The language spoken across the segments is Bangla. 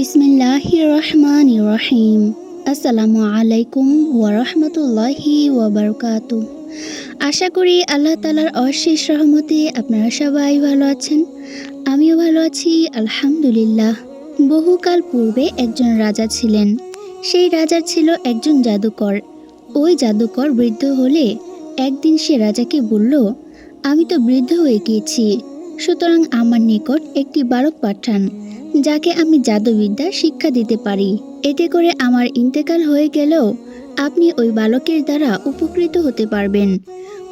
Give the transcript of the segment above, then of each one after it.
বিসমিল্লাহি রহমান রহিম আসসালামু আলাইকুম ওয়ারহমতুল্লাহি ওয়াবারকাতু আশা করি আল্লাহ তালার অশেষ রহমতে আপনারা সবাই ভালো আছেন। আমিও ভালো আছি, আলহামদুলিল্লাহ। বহুকাল পূর্বে একজন রাজা ছিলেন। সেই রাজার ছিল একজন জাদুকর। ওই জাদুকর বৃদ্ধ হলে একদিন সে রাজাকে বলল, আমি তো বৃদ্ধ হয়ে গিয়েছি। সুতরাং আমার নিকট একটি বালক পাঠান। যাকে আমি জাদুবিদ্যা শিক্ষা দিতে পারি। এতে করে আমার ইন্তেকাল হয়ে গেলেও আপনি ওই বালকের দ্বারা উপকৃত হতে পারবেন।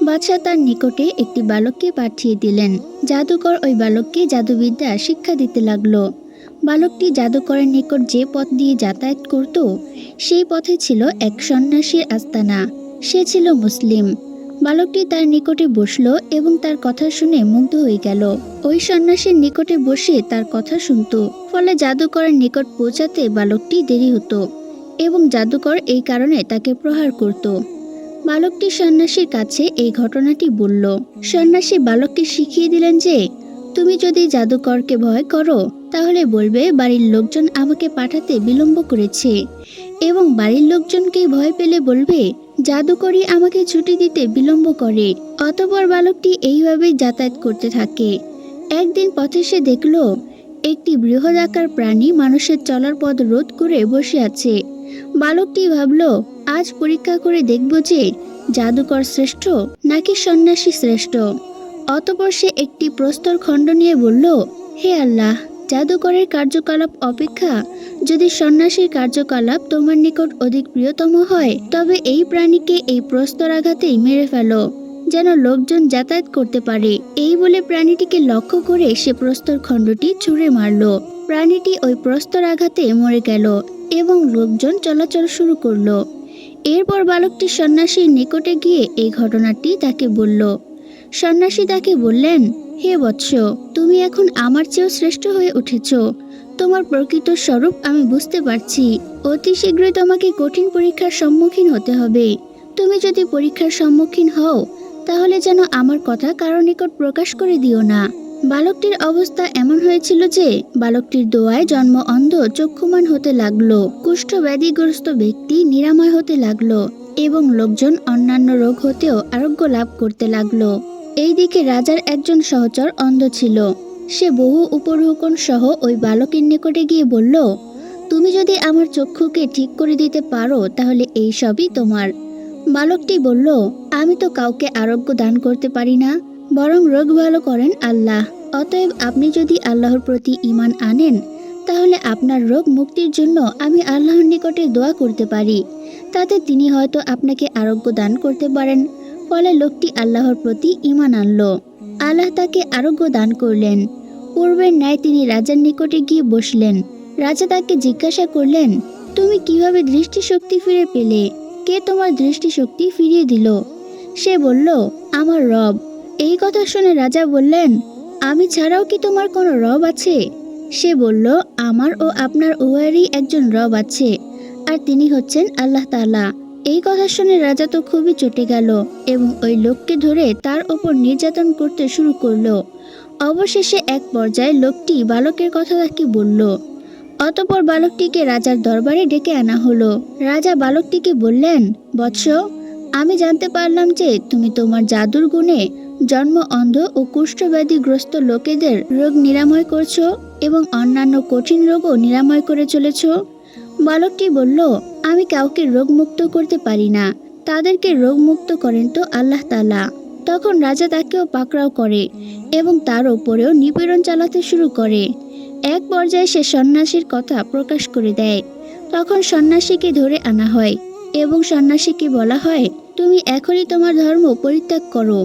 বাদশাহ তার নিকটে একটি বালককে পাঠিয়ে দিলেন। জাদুকর ওই বালককে জাদুবিদ্যা শিক্ষা দিতে লাগল। বালকটি জাদুকরের নিকট যে পথ দিয়ে যাতায়াত করত, সেই পথে ছিল এক সন্ন্যাসীর আস্তানা। সে ছিল মুসলিম। বালকটি তার নিকটে বসল এবং তার কথা শুনে মুগ্ধ হয়ে গেল। ওই সন্ন্যাসীর নিকটে বসে তার কথা শুনত। ফলে জাদুকরের নিকট পৌঁছাতে বালকটি দেরি হতো এবং জাদুকর এই কারণে তাকে প্রহার করত। বালকটি সন্ন্যাসীর কাছে এই ঘটনাটি বলল, সন্ন্যাসী বালককে শিখিয়ে দিলেন যে, তুমি যদি জাদুকরকে ভয় করো, তাহলে বলবে বাড়ির লোকজন আমাকে পাঠাতে বিলম্ব করেছে। এবং বাড়ির লোকজনকে ভয় পেলে বলবে জাদুকরই আমাকে ছুটি দিতে বিলম্ব করে। অতপর বালকটি এইভাবেই যাতায়াত করতে থাকে। একদিন পথে সে দেখল, একটি বৃহদাকার প্রাণী মানুষের চলার পথ রোধ করে বসে আছে। বালকটি ভাবল, আজ পরীক্ষা করে দেখব যে জাদুকর শ্রেষ্ঠ নাকি সন্ন্যাসী শ্রেষ্ঠ? অতপর সে একটি প্রস্তর খণ্ড নিয়ে বলল, হে আল্লাহ জাদুকরের কার্যকলাপ অপেক্ষা। যদি সন্ন্যাসীর কার্যকলাপ তোমার নিকট অধিক প্রিয়তম হয়, তবে এই প্রাণীকে এই প্রস্তর আঘাতেই মেরে ফেলো, যেন লোকজন যাতায়াত করতে পারে। এই বলে প্রাণীটিকে লক্ষ্য করে সে প্রস্তর খণ্ডটি ছুঁড়ে মারল। প্রাণীটি ওই প্রস্তর আঘাতে মরে গেল এবং লোকজন চলাচল শুরু করল। এরপর বালকটি সন্ন্যাসীর নিকটে গিয়ে এই ঘটনাটি তাকে বলল সন্ন্যাসী তাকে বললেন, হে বৎস, তুমি এখন আমার চেয়েও শ্রেষ্ঠ হয়ে উঠেছ। তোমার প্রকৃত স্বরূপ আমি বুঝতে পারছি। অতি শীঘ্রই তোমাকে কঠিন পরীক্ষার সম্মুখীন হতে হবে। তুমি যদি পরীক্ষার সম্মুখীন হও, তাহলে যেন আমার কথা কারও নিকট প্রকাশ করে দিও না। বালকটির অবস্থা এমন হয়েছিল যে, বালকটির দোয়ায় জন্ম অন্ধ, চক্ষুমান হতে লাগল। কুষ্ঠ ব্যাধিগ্রস্ত ব্যক্তি নিরাময় হতে লাগল এবং লোকজন অন্যান্য রোগ হতেও আরোগ্য লাভ করতে লাগল। এই দিকে রাজার একজন সহচর অন্ধ ছিল। সে বহু উপঢৌকন সহ ওই বালকের নিকটে গিয়ে বলল, তুমি যদি আমার চক্ষুকে ঠিক করে দিতে পারো, তাহলে এই সবই তোমার। বালকটি বলল, আমি তো কাউকে আরোগ্য দান করতে পারি না, বরং রোগ ভালো করেন আল্লাহ। অতএব আপনি যদি আল্লাহর প্রতি ইমান আনেন, তাহলে আপনার রোগ মুক্তির জন্য আমি আল্লাহর নিকটে দোয়া করতে পারি। তাতে তিনি হয়তো আপনাকে আরোগ্য দান করতে পারেন। ফলে লোকটি আল্লাহর প্রতি ইমান আনল। আল্লাহ তাকে আরোগ্য দান করলেন। পূর্বের ন্যায় তিনি রাজার নিকটে গিয়ে বসলেন। রাজা তাকে জিজ্ঞাসা করলেন, তুমি কীভাবে দৃষ্টিশক্তি ফিরে পেলে? কে তোমার দৃষ্টিশক্তি ফিরিয়ে দিল? সে বলল, আমার রব। এই কথা শুনে রাজা বললেন, আমি ছাড়াও কি তোমার কোনো রব আছে? সে বলল, আমার ও আপনার উভয়েরই একজন রব আছে, আর তিনি হচ্ছেন আল্লাহ তাআলা। এই কথা শুনে রাজা তো খুবই চটে গেল এবং ওই লোককে ধরে তার ওপর নির্যাতন করতে শুরু করল। অবশেষে এক পর্যায়ে লোকটি বালকের কথা তাকে বলল। অতপর বালকটিকে রাজার দরবারে ডেকে আনা হলো। রাজা বালকটিকে বললেন, বৎস, আমি জানতে পারলাম যে তুমি তোমার জাদুর গুণে জন্ম অন্ধ ও কুষ্ঠব্যাধিগ্রস্ত লোকেদের রোগ নিরাময় করছ এবং অন্যান্য কঠিন রোগও নিরাময় করে চলেছ। বালকটি বলল, আমি কাউকে রোগমুক্ত করতে পারি না। তাদেরকে রোগমুক্ত করেন তো আল্লাহ তালা তখন রাজা তাকেও পাকড়াও করে এবং তার ওপরেও নিপীড়ন চালাতে শুরু করে। এক পর্যায়ে সে সন্ন্যাসীর কথা প্রকাশ করে দেয়। তখন সন্ন্যাসীকে ধরে আনা হয় এবং সন্ন্যাসীকে বলা হয়, তুমি এখনই তোমার ধর্ম পরিত্যাগ করো।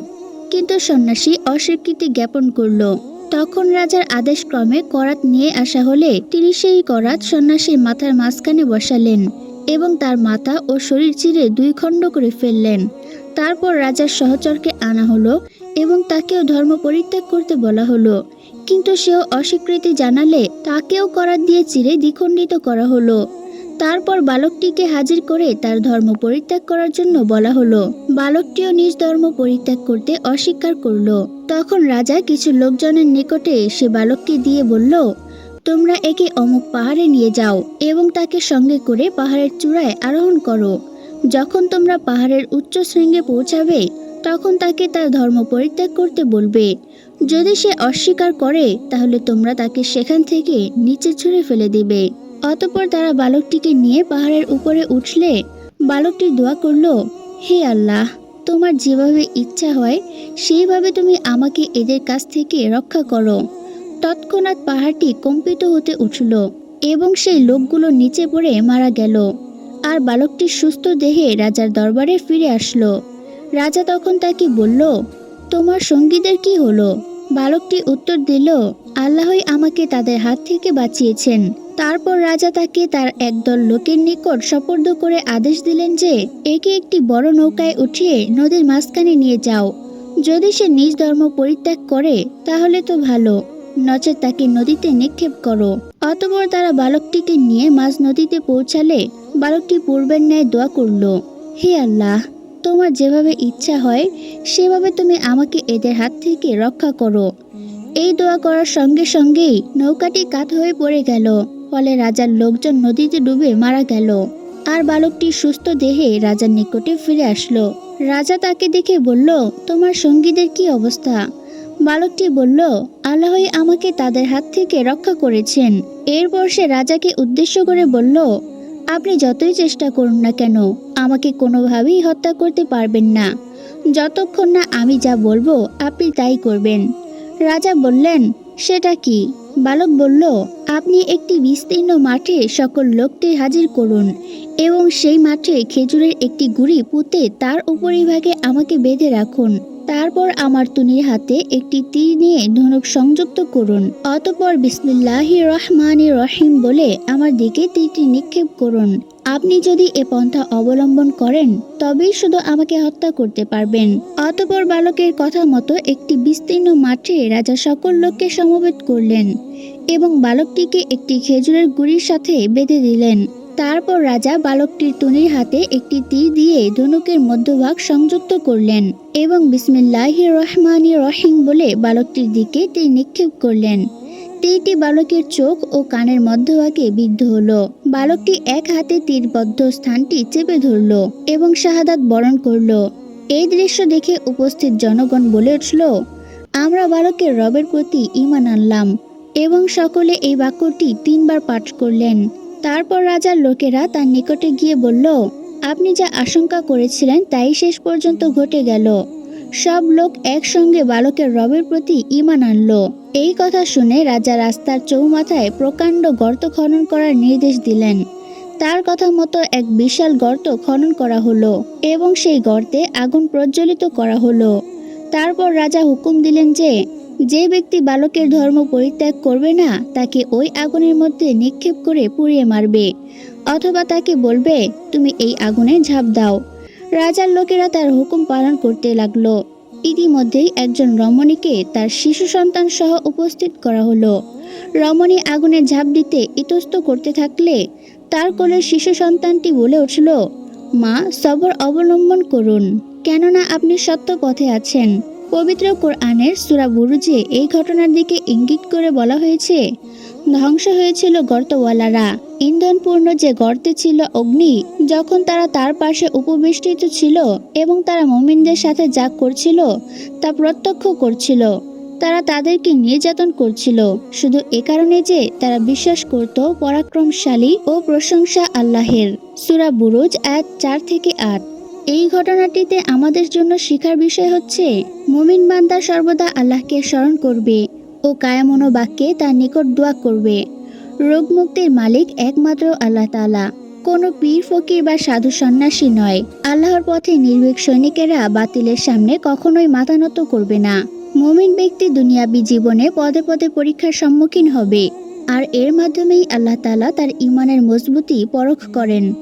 কিন্তু সন্ন্যাসী অস্বীকৃতি জ্ঞাপন করল। তখন রাজার আদেশ ক্রমে করাত নিয়ে আসা হলে তিনি সেই করাত সন্ন্যাসীর মাথার মাঝখানে বসালেন এবং তার মাথা ও শরীর চিরে দুই খণ্ড করে ফেললেন। তারপর রাজার সহচরকে আনা হলো এবং তাকেও ধর্ম পরিত্যাগ করতে বলা হলো। কিন্তু সেও অস্বীকৃতি জানালে তাকেও করাত দিয়ে চিরে দ্বিখণ্ডিত করা হলো। তারপর বালকটিকে হাজির করে তার ধর্ম পরিত্যাগ করার জন্য বলা হলো। বালকটিও নিজ ধর্ম পরিত্যাগ করতে অস্বীকার করল। তখন রাজা কিছু লোকজনের নিকটে সে বালককে দিয়ে বলল, তোমরা একে অমুক পাহাড়ে নিয়ে যাও এবং তাকে সঙ্গে করে পাহাড়ের চূড়ায় আরোহণ করো। যখন তোমরা পাহাড়ের উচ্চ শৃঙ্গে পৌঁছাবে, তখন তাকে তার ধর্ম পরিত্যাগ করতে বলবে। যদি সে অস্বীকার করে, তাহলে তোমরা তাকে সেখান থেকে নিচে ছুঁড়ে ফেলে দিবে। অতপর তারা বালকটিকে নিয়ে পাহাড়ের উপরে উঠলে বালকটি দোয়া করল, হে আল্লাহ, তোমার যেভাবে ইচ্ছা হয়, সেইভাবে তুমি আমাকে এদের কাছ থেকে রক্ষা করো। তৎক্ষণাৎ পাহাড়টি কম্পিত হতে উঠল এবং সেই লোকগুলো নিচে পড়ে মারা গেল। আর বালকটি সুস্থ দেহে রাজার দরবারে ফিরে আসলো। রাজা তখন তাকে বলল, তোমার সঙ্গীদের কি হলো? বালকটি উত্তর দিল, আল্লাহই আমাকে তাদের হাত থেকে বাঁচিয়েছেন। তারপর রাজা তাকে তার একদল লোকের নিকট সপর্দ করে আদেশ দিলেন যে, একে একটি বড় নৌকায় উঠিয়ে নদীর মাঝখানে নিয়ে যাও। যদি সে নিজ ধর্ম পরিত্যাগ করে, তাহলে তো ভালো। নচেত তাকে নদীতে নিক্ষেপ করো। অতপর তারা বালকটিকে নিয়ে মাঝ নদীতে পৌঁছালে বালকটি পূর্বের ন্যায় দোয়া করল, হে আল্লাহ তোমার যেভাবে ইচ্ছা হয়, সেভাবে তুমি আমাকে এদের হাত থেকে রক্ষা করো। এই দোয়া করার সঙ্গে সঙ্গেই নৌকাটি কাত হয়ে পড়ে গেল। ফলে রাজার লোকজন নদীতে ডুবে মারা গেল। আর বালকটি সুস্থ দেহে রাজার নিকটে ফিরে আসলো। রাজা তাকে দেখে বলল, তোমার সঙ্গীদের কি অবস্থা? বালকটি বলল, আল্লাহই আমাকে তাদের হাত থেকে রক্ষা করেছেন। এরপর সে রাজাকে উদ্দেশ্য করে বলল আপনি যতই চেষ্টা করুন না কেন, আমাকে কোনোভাবেই হত্যা করতে পারবেন না। যতক্ষণ না আমি যা বলব, আপনি তাই করবেন। রাজা বললেন, সেটা কি? বালক বলল, আপনি একটি বিস্তীর্ণ মাঠে সকল লোকদের হাজির করুন এবং সেই মাঠে খেজুরের একটি গুড়ি পুঁতে তার উপরিভাগে আমাকে বেঁধে রাখুন। তারপর আমার তুনির হাতে একটি তীর নিয়ে ধনুক সংযুক্ত করুন। অতপর বিসমিল্লাহ রহমান রহিম বলে আমার দিকে তীরটি নিক্ষেপ করুন। আপনি যদি এ পন্থা অবলম্বন করেন, তবেই শুধু আমাকে হত্যা করতে পারবেন। অতপর বালকের কথা মতো একটি বিস্তীর্ণ মাঠে রাজা সকল লোককে সমবেত করলেন এবং বালকটিকে একটি খেজুরের গুড়ির সাথে বেঁধে দিলেন। তারপর রাজা বালকটির তুনির হাতে একটি তীর দিয়ে ধনুকের মধ্যভাগ সংযুক্ত করলেন এবং বিসমিল্লাহ রহমান রহিম বলে বালকটির দিকে তীর নিক্ষেপ করলেন। তীরটি বালকের চোখ ও কানের মধ্যভাগে বিদ্ধ হলো। বালকটি এক হাতে তীরবদ্ধ স্থানটি চেপে ধরল এবং শাহাদাত বরণ করল। এই দৃশ্য দেখে উপস্থিত জনগণ বলে উঠল, আমরা বালকের রবের প্রতি ঈমান আনলাম এবং সকলে এই বাক্যটি তিনবার পাঠ করলেন। তারপর রাজার লোকেরা তার নিকটে গিয়ে বলল, আপনি যা আশঙ্কা করেছিলেন তাই শেষ পর্যন্ত ঘটে গেল। সব লোক একসঙ্গে বালকের রবের প্রতি ঈমান আনলো। এই কথা শুনে রাজা রাস্তার চৌমাথায় প্রকাণ্ড গর্ত খনন করার নির্দেশ দিলেন। তার কথা মতো এক বিশাল গর্ত খনন করা হলো এবং সেই গর্তে আগুন প্রজ্বলিত করা হলো। তারপর রাজা হুকুম দিলেন যে যে ব্যক্তি বালকের ধর্ম পরিত্যাগ করবে না, তাকে ওই আগুনের মধ্যে নিক্ষেপ করে পুড়িয়ে মারবে। অথবা তাকে বলবে, তুমি এই আগুনে ঝাঁপ দাও। রাজার লোকেরা তার হুকুম পালন করতে লাগল। ইতিমধ্যেই একজন রমণীকে তার শিশু সন্তান সহ উপস্থিত করা হলো। রমণী আগুনে ঝাঁপ দিতে ইতস্ত করতে থাকলে তার কোলের শিশু সন্তানটি বলে উঠল, মা, সবর অবলম্বন করুন। কেননা আপনি সত্য পথে আছেন। পবিত্র কোরআনের সুরা বুরুজে এই ঘটনার দিকে ইঙ্গিত করে বলা হয়েছে, ধ্বংস হয়েছিল গর্তওয়ালারা। ইন্ধনপূর্ণ যে গর্তে ছিল অগ্নি, যখন তারা তার পাশে উপবেষ্টিত ছিল এবং তারা মমিনদের সাথে যা করছিল তা প্রত্যক্ষ করছিল, তারা তাদেরকে নির্যাতন করছিল। শুধু এ কারণে যে তারা বিশ্বাস করত পরাক্রমশালী ও প্রশংসা আল্লাহের। সুরা বুরুজ এক চার থেকে আট। এই ঘটনাটিতে আমাদের জন্য শিখার বিষয় হচ্ছে, মুমিন বান্দা সর্বদা আল্লাহকে স্মরণ করবে ও কায়ামনো বাক্যে তার নিকট দোয়া করবে। রোগ মুক্তির মালিক একমাত্র আল্লাহ তাআলা। কোনো পীর, ফকির বা সাধু সন্ন্যাসী নয়। আল্লাহর পথে নির্ভীক সৈনিকেরা বাতিলের সামনে কখনোই মাথা নত করবে না। মুমিন ব্যক্তি দুনিয়াবী জীবনে পদে পদে পরীক্ষার সম্মুখীন হবে। আর এর মাধ্যমেই আল্লাহ তাআলা তার ইমানের মজবুতি পরখ করেন।